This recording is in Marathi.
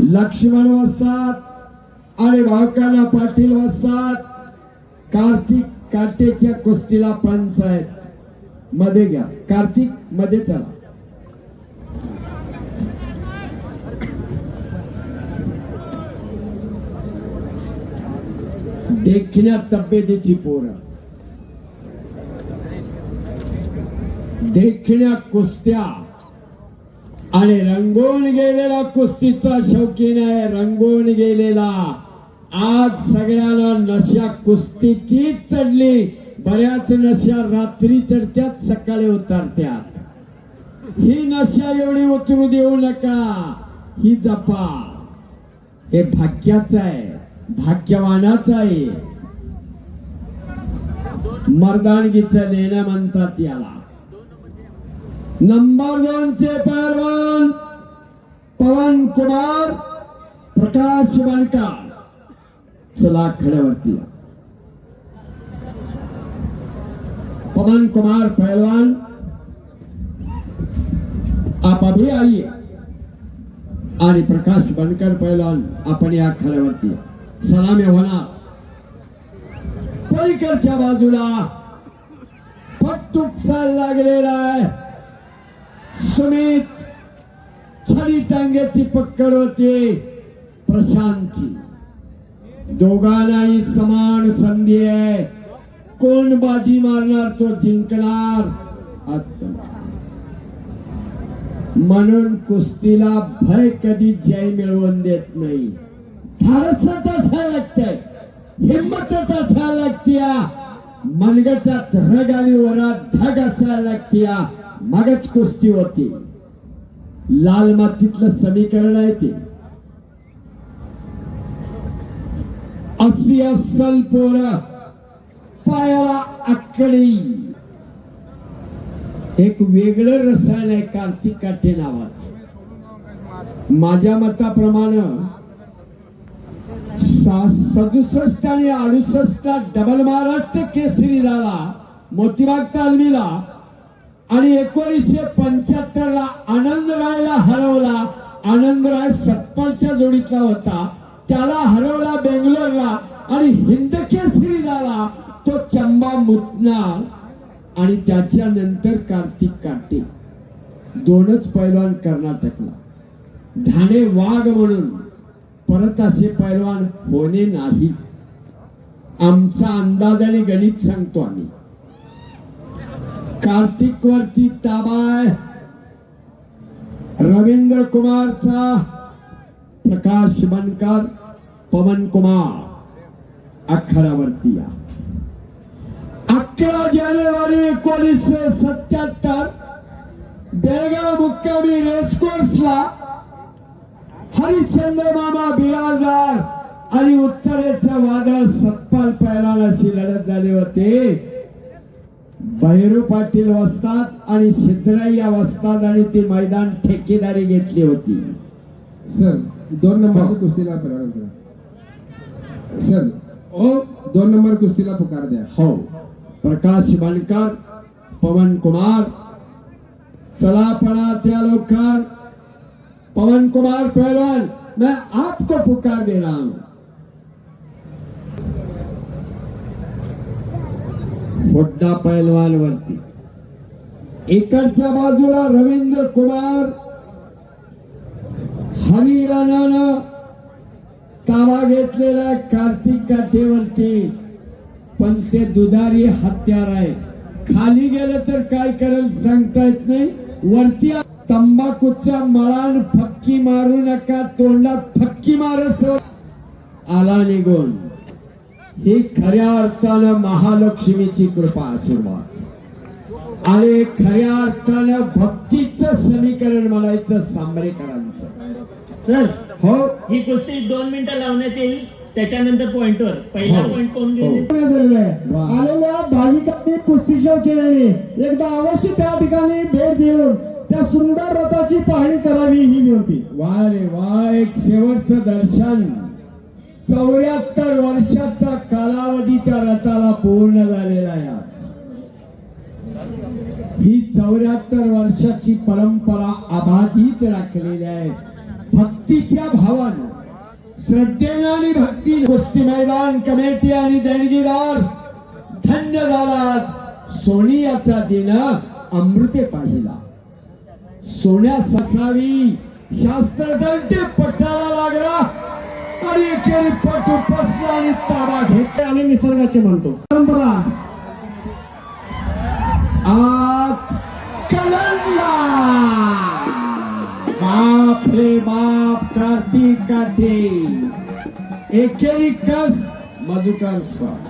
लक्ष्मण वस्तात आणि भावकांना पाटील वस्तात. कार्तिक काटेच्या कुस्तीला पंचायत मध्ये घ्या. कार्तिकमध्ये चला. देखण्या तब्येतीची पोरं. देखण्या कुस्त्या. आणि रंगवून गेलेला कुस्तीचा शौकीन आहे रंगवून गेलेला. आज सगळ्यांना नशा कुस्तीची चढली. बऱ्याच नशा रात्री चढत्यात सकाळी उतरत्यात. ही नशा एवढी उतरू देऊ नका. ही जपा. हे भाग्याच आहे. भाग्यवानाच आहे. मर्दानगीचं लेणं म्हणतात याला. नंबर दोन चे पहलवान पवन कुमार प्रकाश बनकर चला खड्यावरती पवन कुमार पहलवान आप अभी आइए आणि प्रकाश बनकर पहलवान आपण या खड्यावरती सलामी होणार पलीकडच्या बाजूला पट लागलेला आहे सुमित छडी टांग्याची पक्कड होती प्रशांतची. दोघांनाही समान संधी आहे. कोण बाजी मारणार तो जिंकणार? म्हणून कुस्तीला भय कधी जय मिळवून देत नाही. धाडसच असायला लागतंय हिंमतच असायला लागतीया मनगटात रग आणि वरात धग असायला लागतीया. मगच कुस्ती होती. लाल मातीतलं समीकरण आहे ते. असी अस्सल पोर पायाला आकडी. एक वेगळं रसायन आहे कार्तिक काठे नावाच. माझ्या मताप्रमाणे सा- सदुसष्ट आणि अडुसष्ट डबल महाराष्ट्र केसरी झाला मोतीबाग तालमीला आणि एकोणीसशे पंच्याहत्तर ला आनंदरायला हरवला. आनंद राय सत्पालच्या जोडीतला होता. त्याला हरवला बेंगलोरला आणि हिंदकेसरी झाला तो चंबा मुतनार आणि त्याच्यानंतर कार्तिक काटे. दोनच पैलवान कर्नाटकला. धाणे वाघ म्हणून. परत असे पैलवान होणे नाही. आमचा अंदाज आणि गणित सांगतो आम्ही. कार्तिक वरती ताबाय. रवींद्र कुमारचा प्रकाश बनकर पवन कुमार अखरावरती या. अकरा जानेवारी एकोणीसशे सत्याहत्तर बेळगाव मुक्कामी रेसकोर्सला हरिश्चंद्र मामा भैरू पाटील वस्तात आणि सिद्धराया वस्तात आणि ती मैदान ठेकेदारी घेतली होती. सर दोन नंबरची कुस्तीला प्रारंभ करा सर ओ दोन नंबर कुस्तीला पुकार द्या. हो. प्रकाश बनकर पवन कुमार चला पड़ा त्या लोकर पवन कुमार पहलवान मैं आपको पुकार दे रहा हूं. हुड्डा पैलवान वरती इकडच्या बाजूला रवींद्र कुमार हरिराणानं ताबा घेतलेला कार्तिक काठेवरती पण ते दुधारी हत्यार आहे. खाली गेलं तर काय करेल सांगता येत नाही. वरती तंबाखूच्या मळान फक्की मारू नका तोंडात फक्की मारस आला निघून. ही खऱ्या अर्थानं महालक्ष्मीची कृपा आशीर्वाद आणि खऱ्या अर्थानं भक्तीचं समीकरण म्हणायचं सांबरेकरांचं सर हो? ही कुस्ती दोन मिनिटं लावण्यात येईल त्याच्यानंतर पॉइंटवर पहिला हो. पॉइंट कोण हो. घेईल? वा. आलेल्या भाविकांनी कुस्ती शो केल्याने एकदा अवश्य त्या ठिकाणी भेट देऊन त्या सुंदर रथाची पाहणी करावी ही विनंती. वा रे वा एक शेवटचं दर्शन. चौऱ्याहत्तर वर्षाचा कालावधी त्या रथाला पूर्ण झालेला आहे ही चौऱ्याहत्तर वर्षाची परंपरा अबाधित राखलेली आहे. भक्तीच्या भावानं श्रद्धेनं आणि भक्ती कुस्ती मैदान कमिटी आणि देणगीदार धन्य झालात. सोनियाचा दिन अमृते पाहिला. सोन्या ससावी शास्त्रदंते आणि एकेरी पट उपसला आणि ताबा घेतला आणि निसर्गाचे म्हणतो. परंपरा. आत कलंडला बाप रे बाप कार्तिक काठे एकेरी कस मधुकर स्वा